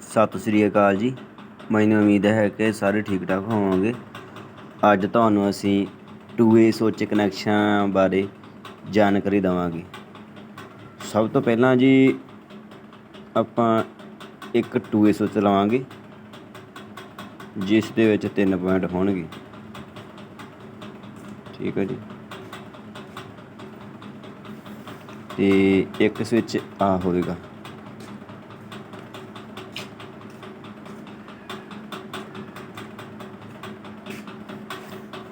ਸਤਿ ਸ੍ਰੀ ਅਕਾਲ ਜੀ। ਮੈਨੂੰ ਉਮੀਦ ਹੈ ਕਿ ਸਾਰੇ ਠੀਕ ਠਾਕ ਹੋਵੋਗੇ। ਅੱਜ ਤੁਹਾਨੂੰ ਅਸੀਂ ਟੂ 2A ਸੋਚ ਕਨੈਕਸ਼ਨ ਬਾਰੇ ਜਾਣਕਾਰੀ ਦੇਵਾਂਗੇ। ਸਭ ਤੋਂ ਪਹਿਲਾਂ ਜੀ, ਆਪਾਂ ਇੱਕ ਟੂ 2A ਸੋਚ ਲਵਾਂਗੇ, ਜਿਸ ਦੇ ਵਿੱਚ ਤਿੰਨ ਪੁਆਇੰਟ ਹੋਣਗੇ। ਠੀਕ ਹੈ ਜੀ। ਤੇ ਇੱਕ ਸਵਿਚ ਆ ਹੋਵੇਗਾ।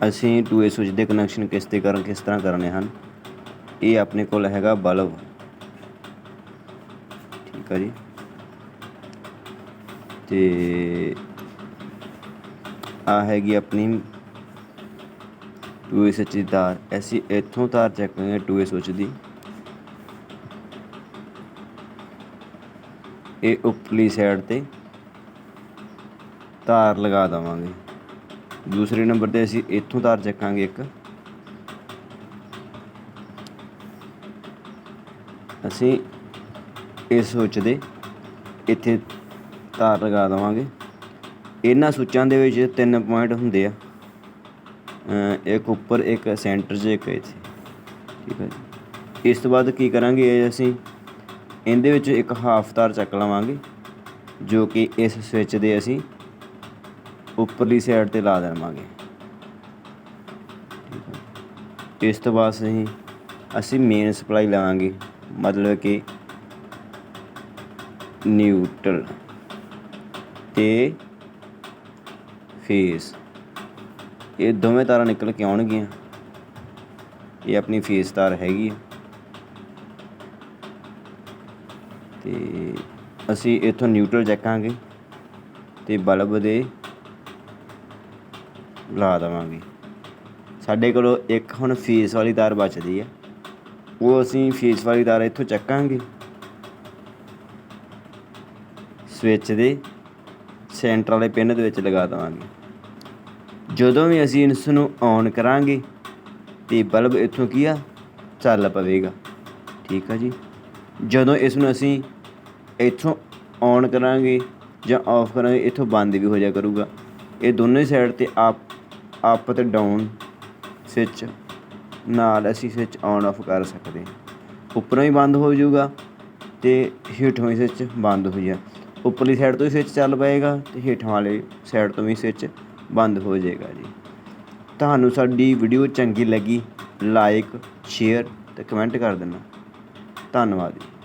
ਅਸੀਂ 2A ਸਵਿਚ ਦੇ ਕਨੈਕਸ਼ਨ ਕਿਸ ਤੇ ਕਰਨ, ਕਿਸ ਤਰ੍ਹਾਂ ਕਰਨੇ ਹਨ? ਇਹ ਆਪਣੇ ਕੋਲ ਹੈਗਾ ਬਲਬ। ਠੀਕ ਹੈ ਜੀ। ਤੇ ਆ ਹੈਗੀ ਆਪਣੀ 2A ਸਵਿਚ ਦੀ ਤਾਰ। ਅਸੀਂ ਇੱਥੋਂ ਤਾਰ ਚੈੱਕ ਚੱਕਾਂਗੇ 2A ਸਵਿਚ ਦੀ। ਇਹ ਉੱਪਰਲੀ ਸਾਈਡ ਤੇ ਤਾਰ ਲਗਾ ਦਵਾਂਗੇ। ਦੂਸਰੇ ਨੰਬਰ ਤੇ ਅਸੀਂ ਇੱਥੋਂ ਤਾਰ ਚੱਕਾਂਗੇ ਇੱਕ। ਅਸੀਂ ਇਸ ਸੁੱਚ ਦੇ ਇੱਥੇ ਤਾਰ ਲਗਾ ਦਵਾਂਗੇ। ਇਹਨਾਂ ਸੁੱਚਾਂ ਦੇ ਵਿੱਚ ਤਿੰਨ ਪੁਆਇੰਟ ਹੁੰਦੇ ਆ। ਇੱਕ ਉੱਪਰ, ਇੱਕ ਸੈਂਟਰ 'ਚ, ਇੱਕ ਇੱਥੇ। ਠੀਕ ਹੈ ਇਸ ਤੋਂ ਬਾਅਦ ਕੀ ਕਰਾਂਗੇ, ਇਹ ਅਸੀਂ ਇਹਦੇ ਵਿੱਚ ਇੱਕ ਹਾਫ ਤਾਰ ਚੱਕ ਲਵਾਂਗੇ, ਜੋ ਕਿ ਇਸ ਸਵਿਚ ਦੇ ਅਸੀਂ ਉੱਪਰਲੀ ਸਾਈਡ ਤੇ ਲਾ ਦੇਵਾਂਗੇ। ਇਸ ਤੋਂ ਬਾਅਦ ਅਸੀਂ ਅਸੀਂ ਮੇਨ ਸਪਲਾਈ ਲਾਵਾਂਗੇ, ਮਤਲਬ ਕਿ ਨਿਊਟਰਲ ਤੇ ਫੇਸ ਇਹ ਦੋਵੇਂ ਤਾਰਾਂ ਨਿਕਲ ਕੇ ਆਉਣਗੀਆਂ। ਇਹ ਆਪਣੀ ਫੇਸ ਤਾਰ ਹੈਗੀ ਹੈ ਤੇ ਅਸੀਂ ਇੱਥੋਂ ਨਿਊਟਰਲ ਚੱਕਾਂਗੇ ਤੇ ਬਲਬ ਦੇ ਲਾ ਦੇਵਾਂਗੇ। ਸਾਡੇ ਕੋਲ ਇੱਕ ਹੁਣ ਫੀਸ ਵਾਲੀ ਤਾਰ ਬਚਦੀ ਹੈ ਉਹ ਅਸੀਂ ਫੀਸ ਵਾਲੀ ਤਾਰ ਇੱਥੋਂ ਚੱਕਾਂਗੇ। ਸਵਿਚ ਦੇ ਸੈਂਟਰ ਵਾਲੇ ਪਿੰਨ ਦੇ ਵਿੱਚ ਲਗਾ ਦੇਵਾਂਗੇ। ਜਦੋਂ ਵੀ ਅਸੀਂ ਇਸ ਨੂੰ ਔਨ ਕਰਾਂਗੇ, ਤੇ ਬਲਬ ਇੱਥੋਂ ਕੀ ਆ? ਚੱਲ ਪਵੇਗਾ। ਠੀਕ ਆ ਜੀ? ਜਦੋਂ ਇਸ ਨੂੰ ਅਸੀਂ ਇੱਥੋਂ ਔਨ ਕਰਾਂਗੇ ਜਾਂ ਆਫ ਕਰਾਂਗੇ, ਇੱਥੋਂ ਬੰਦ ਵੀ ਹੋ ਜਾ ਕਰੂਗਾ। ਇਹ ਦੋਨੋਂ ਹੀ ਸਾਈਡ ਤੇ ਆਪ ਅਪ ਅਤੇ ਡਾਊਨ ਸਵਿੱਚ ਨਾਲ ਅਸੀਂ ਸਵਿੱਚ ਔਨ ਆਫ ਕਰ ਸਕਦੇ ਉੱਪਰੋਂ ਹੀ ਬੰਦ ਹੋ ਜਾਊਗਾ ਤੇ ਹੇਠੋਂ ਹੀ ਸਵਿੱਚ ਬੰਦ ਹੋ ਜਾ ਉੱਪਰਲੀ ਸਾਈਡ ਤੋਂ ਹੀ ਸਵਿੱਚ ਚੱਲ ਪਏਗਾ ਤੇ ਹੇਠਾਂ ਵਾਲੇ ਸਾਈਡ ਤੋਂ ਵੀ ਸਵਿੱਚ ਬੰਦ ਹੋ ਜਾਏਗਾ ਜੀ। ਤੁਹਾਨੂੰ ਸਾਡੀ ਵੀਡੀਓ ਚੰਗੀ ਲੱਗੀ ਲਾਈਕ ਸ਼ੇਅਰ ਤੇ ਕਮੈਂਟ ਕਰ ਦੇਣਾ। ਧੰਨਵਾਦ ਜੀ।